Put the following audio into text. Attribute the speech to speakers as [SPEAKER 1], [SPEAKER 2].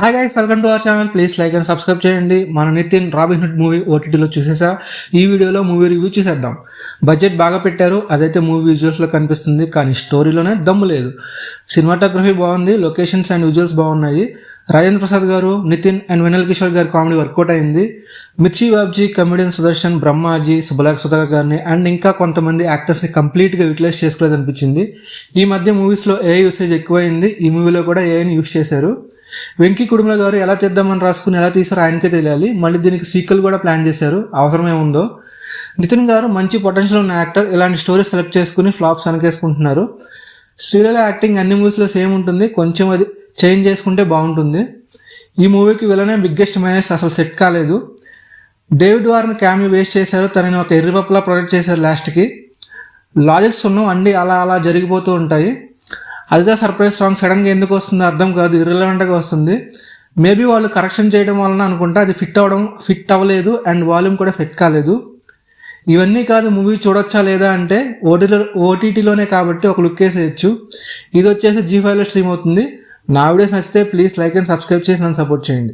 [SPEAKER 1] Hi guys welcome to our channel please like and subscribe చేయండి. మన Nitin robin hood movie ఓటీటీలో చూసేసా. ఈ వీడియోలో మూవీ రివ్యూ చూసేద్దాం. బడ్జెట్ బాగా పెట్టారు. అదైతే మూవీ విజువల్స్లో కనిపిస్తుంది. కానీ స్టోరీలోనే దమ్ము లేదు. సినిమాటోగ్రఫీ బాగుంది. లొకేషన్స్ అండ్ విజువల్స్ బాగున్నాయి. రాజేంద్ర ప్రసాద్ గారు నితిన్ అండ్ వినల్ కిషోర్ గారి కామెడీ వర్కౌట్ అయింది. మిర్చి బాబ్జీ కమెడియన్ సుదర్శన్ బ్రహ్మాజీ సుబలాక్ సుధాకర్ గారిని అండ్ ఇంకా కొంతమంది యాక్టర్స్ని కంప్లీట్గా యూటిలైజ్ చేసుకోలేదు అనిపించింది ఈ మధ్య మూవీస్లో ఏ యూసేజ్ ఎక్కువైంది. ఈ మూవీలో కూడా ఏఐని యూస్ చేశారు. వెంకీ కుటుంబ గారు ఎలా చేద్దామని రాసుకుని ఎలా తీసారో ఆయనకే తెలియాలి. మళ్ళీ దీనికి సీక్వెల్ కూడా ప్లాన్ చేశారు. అవసరమే ఉందో. నితిన్ గారు మంచి పొటెన్షియల్ ఉన్న యాక్టర్. ఇలాంటి స్టోరీ సెలెక్ట్ చేసుకుని ఫ్లాప్స్ వెనకేసుకుంటున్నారు. స్త్రీలలో యాక్టింగ్ అన్ని మూవీస్లో సేమ్ ఉంటుంది. కొంచెం అది చేంజ్ చేసుకుంటే బాగుంటుంది. ఈ మూవీకి వెళ్ళనే బిగ్గెస్ట్ మైనస్ అసలు సెట్ కాలేదు. డేవిడ్ వార్ని క్యామ్ని వేస్ట్ చేశారు. తనని ఒక ఎర్రిపప్పులా ప్రొడక్ట్ చేశారు లాస్ట్కి. లాజిక్స్ ఉన్నాం అన్నీ అలా అలా జరిగిపోతూ ఉంటాయి. అదిగా సర్ప్రైజ్ సాంగ్ సడన్గా ఎందుకు వస్తుందో అర్థం కాదు ఇర్రిలవెంట్గా వస్తుంది. మేబీ వాళ్ళు కరెక్షన్ చేయడం వలన అనుకుంటా అది ఫిట్ అవ్వడం ఫిట్ అవ్వలేదు అండ్ వాల్యూమ్ కూడా సెట్ కాలేదు. ఇవన్నీ కాదు మూవీ చూడొచ్చా లేదా అంటే ఓటీలో ఓటీటీలోనే కాబట్టి ఒక లుక్ వేసేయచ్చు. ఇది వచ్చేసి జీ ఫైవ్లో స్ట్రీమ్ అవుతుంది. నా వీడియోస్ నచ్చితే ప్లీజ్ లైక్ అండ్ సబ్స్క్రైబ్ చేసి నన్ను సపోర్ట్ చేయండి.